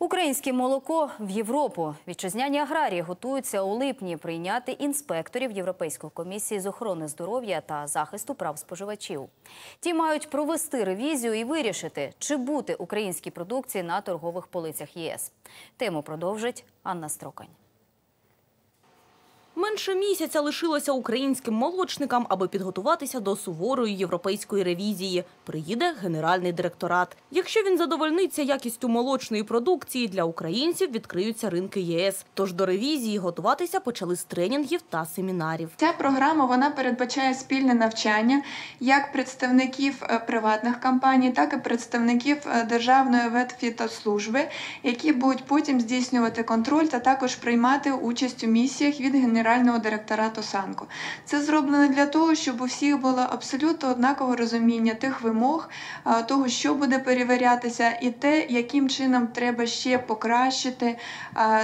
Українське молоко в Європу. Вітчизняні аграрії готуються у липні прийняти інспекторів Європейської комісії з охорони здоров'я та захисту прав споживачів. Ті мають провести ревізію і вирішити, чи бути українській продукції на торгових полицях ЄС. Тему продовжить Анна Строкань. Менше місяця лишилося українським молочникам, аби підготуватися до суворої європейської ревізії. Приїде генеральний директорат. Якщо він задовольниться якістю молочної продукції, для українців відкриються ринки ЄС. Тож до ревізії готуватися почали з тренінгів та семінарів. Ця програма вона передбачає спільне навчання як представників е, приватних компаній, так і представників е, державної ветфітослужби, які будуть потім здійснювати контроль та також приймати участь у місіях від генерального директорату Санко. Це зроблено для того, щоб у всіх було абсолютно однакове розуміння тих вимог, того, що буде перевірятися, і те, яким чином треба ще покращити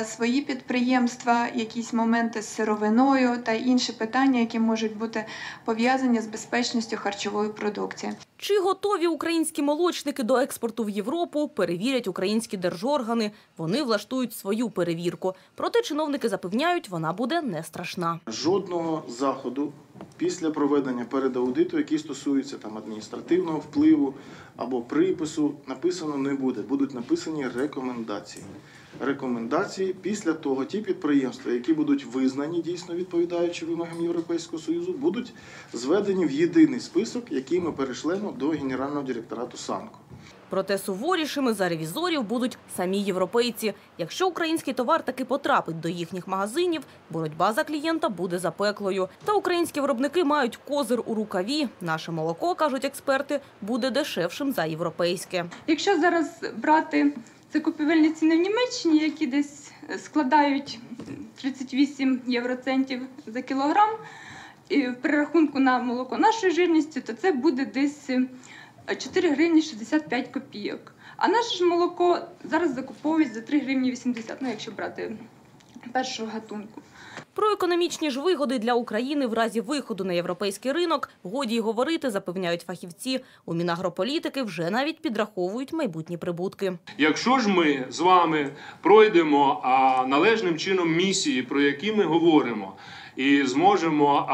свої підприємства, якісь моменти з сировиною та інші питання, які можуть бути пов'язані з безпечністю харчової продукції. Чи готові українські молочники до експорту в Європу, перевірять українські держоргани. Вони влаштують свою перевірку. Проте чиновники запевняють, вона буде не страшна. Жодного заходу після проведення передаудиту, який стосується там адміністративного впливу або припису, написано не буде. Будуть написані рекомендації. Рекомендації після того ті підприємства, які будуть визнані дійсно відповідаючи вимогам Європейського союзу, будуть зведені в єдиний список, який ми перешлемо до генерального директорату Санко. Проте суворішими за ревізорів будуть самі європейці. Якщо український товар таки потрапить до їхніх магазинів, боротьба за клієнта буде запеклою. Та українські виробники мають козир у рукаві. Наше молоко, кажуть експерти, буде дешевшим за європейське. Якщо зараз брати закупівельні ціни в Німеччині, які десь складають 38 євроцентів за кілограм, і в перерахунку на молоко нашої жирності, то це буде десь 4 гривні 65 копійок. А наше ж молоко зараз закуповують за 3 гривні 80, ну якщо брати першого гатунку. Про економічні ж вигоди для України в разі виходу на європейський ринок годі й говорити, запевняють фахівці. У Мінагрополітики вже навіть підраховують майбутні прибутки. Якщо ж ми з вами пройдемо належним чином місії, про які ми говоримо, і зможемо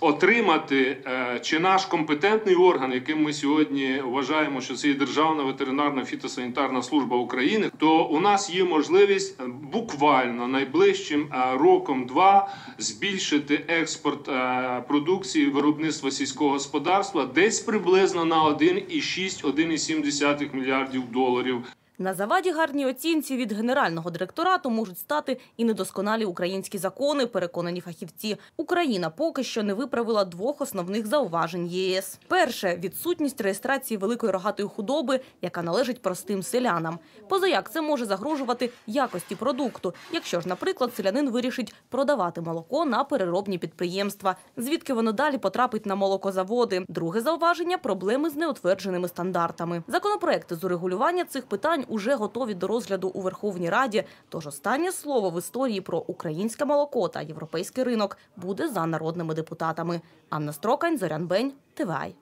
отримати е, чи наш компетентний орган, яким ми сьогодні вважаємо, що це є Державна ветеринарна фітосанітарна служба України, то у нас є можливість буквально найближчим е, роком-два збільшити експорт е, продукції виробництва сільського господарства десь приблизно на 1,6-1,7 мільярдів доларів. На заваді гарній оцінці від генерального директорату можуть стати і недосконалі українські закони, переконані фахівці. Україна поки що не виправила двох основних зауважень ЄС. Перше відсутність реєстрації великої рогатої худоби, яка належить простим селянам. Позаяк це може загрожувати якості продукту, якщо ж, наприклад, селянин вирішить продавати молоко на переробні підприємства, звідки воно далі потрапить на молокозаводи. Друге зауваження проблеми з неутвердженими стандартами. Законопроекти з урегулювання цих питань уже готові до розгляду у Верховній Раді. Тож останнє слово в історії про українське молоко та європейський ринок буде за народними депутатами. Анна Строкань, Зорян Бень, ТВАЙ.